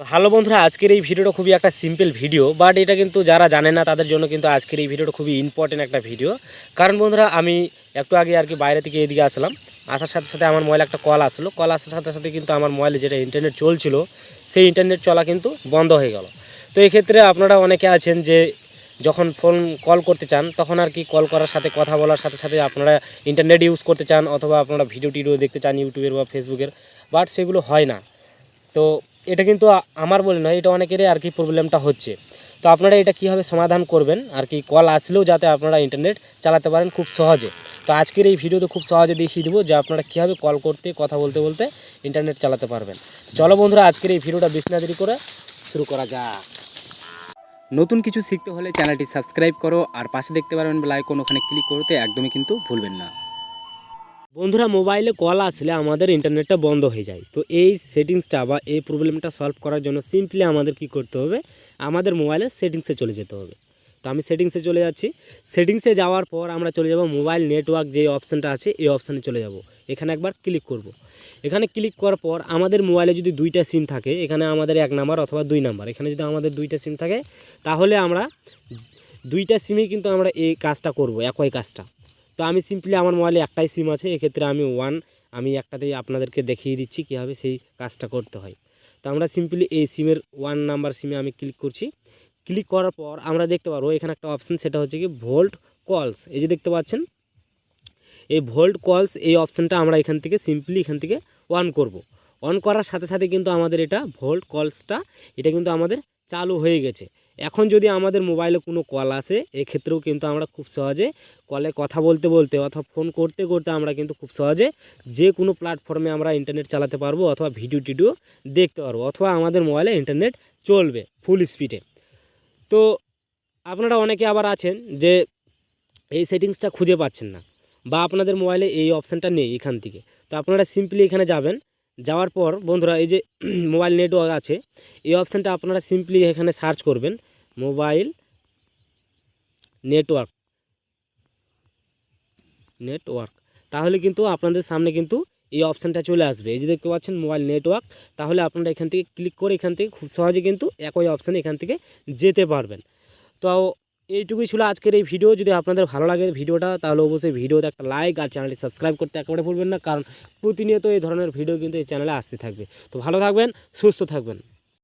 Hello বন্ধুরা, আজকের এই ভিডিওটা খুবই একটা সিম্পল ভিডিও বাট এটা কিন্তু যারা জানে না, তাদের জন্য কিন্তু আজকের এই ভিডিওটা খুবই ইম্পর্টেন্ট একটা ভিডিও কারণ বন্ধুরা, আমি একটু আগে আর কি বাইরে থেকে এদিকে আসলাম, আসার সাথে সাথে আমার মোবাইলে একটা কল আসলো। কল আসার সাথে সাথে কিন্তু আমার মোবাইলে যেটা ইন্টারনেট চলছিল, সেই ইন্টারনেট চলা কিন্তু বন্ধ হয়ে গেল। তো এই ক্ষেত্রে আপনারা অনেকে আছেন যে যখন ফোন কল করতে চান, তখন আর কি কল করার সাথে, কথা বলার সাথে সাথে আপনারা ইন্টারনেট ইউজ করতে চান, অথবা আপনারা ভিডিও টিডিও দেখতে চান ইউটিউবের বা ফেসবুকের বাট সেগুলো হয় না। তো এটা কিন্তু আমার বলে নয়, এটা অনেকেরই আর কি প্রবলেমটা হচ্ছে। তো আপনারা এটা কীভাবে সমাধান করবেন? আর কি কল আসলেও যাতে আপনারা ইন্টারনেট চালাতে পারেন খুব সহজে। তো আজকের এই ভিডিওতে খুব সহজে দেখিয়ে দেবো যে আপনারা কীভাবে কল করতে, কথা বলতে বলতে ইন্টারনেট চালাতে পারবেন। চলো বন্ধুরা, আজকের এই ভিডিওটা বেশি না দেরি করে শুরু করা যাক। নতুন কিছু শিখতে হলে চ্যানেলটি সাবস্ক্রাইব করো আর পাশে দেখতে পারবেন বেল আইকন, ওখানে ক্লিক করতে একদমই কিন্তু ভুলবেন না। বন্ধুরা মোবাইলে কল আসলে আমাদের ইন্টারনেটটা বন্ধ হয়ে যায়। তো এই সেটিংসটা বা এই প্রবলেমটা সলভ করার জন্য সিম্পলি আমাদের কি করতে হবে? আমাদের মোবাইলের সেটিংসে চলে যেতে হবে। তো আমি সেটিংসে চলে যাচ্ছি। সেটিংসে যাওয়ার পর আমরা চলে যাব মোবাইল নেটওয়ার্ক যে অপশানটা আছে, এই অপশানে চলে যাব। এখানে একবার ক্লিক করব। এখানে ক্লিক করার পর আমাদের মোবাইলে যদি দুইটা সিম থাকে, এখানে আমাদের এক নাম্বার অথবা দুই নাম্বার এখানে যদি আমাদের দুইটা সিম থাকে, তাহলে আমরা দুইটা সিমেই কিন্তু আমরা এই কাজটা করব, একই কাজটা। তো আমি সিম্পলি আমার মোবাইলে একটাই সিম আছে, এক্ষেত্রে আমি ওয়ান আমি একটাতেই আপনাদেরকে দেখিয়ে দিচ্ছি কীভাবে সেই কাজটা করতে হয়। তো আমরা সিম্পলি এই সিমের ওয়ান নাম্বার সিমে আমি ক্লিক করছি। ক্লিক করার পর আমরা দেখতে পারব, এখানে একটা অপশান সেটা হচ্ছে কি ভোল্ট কলস এই যে দেখতে পাচ্ছেন, এই ভোল্ট কলস এই অপশানটা আমরা এখান থেকে সিম্পলি এখান থেকে অন করব। অন করার সাথে সাথে কিন্তু আমাদের এটা ভোল্ট কলসটা এটা কিন্তু আমাদের চালু হয়ে গেছে। এখন যদি আমাদের মোবাইলে কোনো কল আসে, এক্ষেত্রেও কিন্তু আমরা খুব সহজে কলে কথা বলতে বলতে অথবা ফোন করতে করতে আমরা কিন্তু খুব সহজে যে কোনো প্ল্যাটফর্মে আমরা ইন্টারনেট চালাতে পারব অথবা ভিডিও টিডিও দেখতে পারব অথবা আমাদের মোবাইলে ইন্টারনেট চলবে ফুল স্পিডে তো আপনারা অনেকে আবার আছেন যে এই সেটিংসটা খুঁজে পাচ্ছেন না বা আপনাদের মোবাইলে এই অপশানটা নেই এখান থেকে। তো আপনারা সিম্পলি এখানে যাবেন, যাওয়ার পর বন্ধুরা এই যে মোবাইল নেটওয়ার্ক আছে, এই অপশানটা আপনারা সিম্পলি এখানে সার্চ করবেন। Mobile network. নেটওয়ার্ক। তাহলে কিন্তু আপনাদের সামনে কিন্তু এই অপশানটা চলে আসবে। এই যে দেখতে পাচ্ছেন মোবাইল নেটওয়ার্ক, তাহলে আপনারা এখান থেকে ক্লিক করে এখান থেকে খুব সহজে কিন্তু একই অপশানে এখান থেকে যেতে পারবেন। তো এইটুকুই ছিল আজকের এই ভিডিও। যদি আপনাদের ভালো লাগে ভিডিওটা, তাহলে অবশ্যই ভিডিওতে একটা লাইক আর চ্যানেলটি সাবস্ক্রাইব করতে একেবারে ভুলবেন না, কারণ প্রতিনিয়ত এই ধরনের ভিডিও কিন্তু এই চ্যানেলে আসতে থাকবে। তো ভালো থাকবেন, সুস্থ থাকবেন।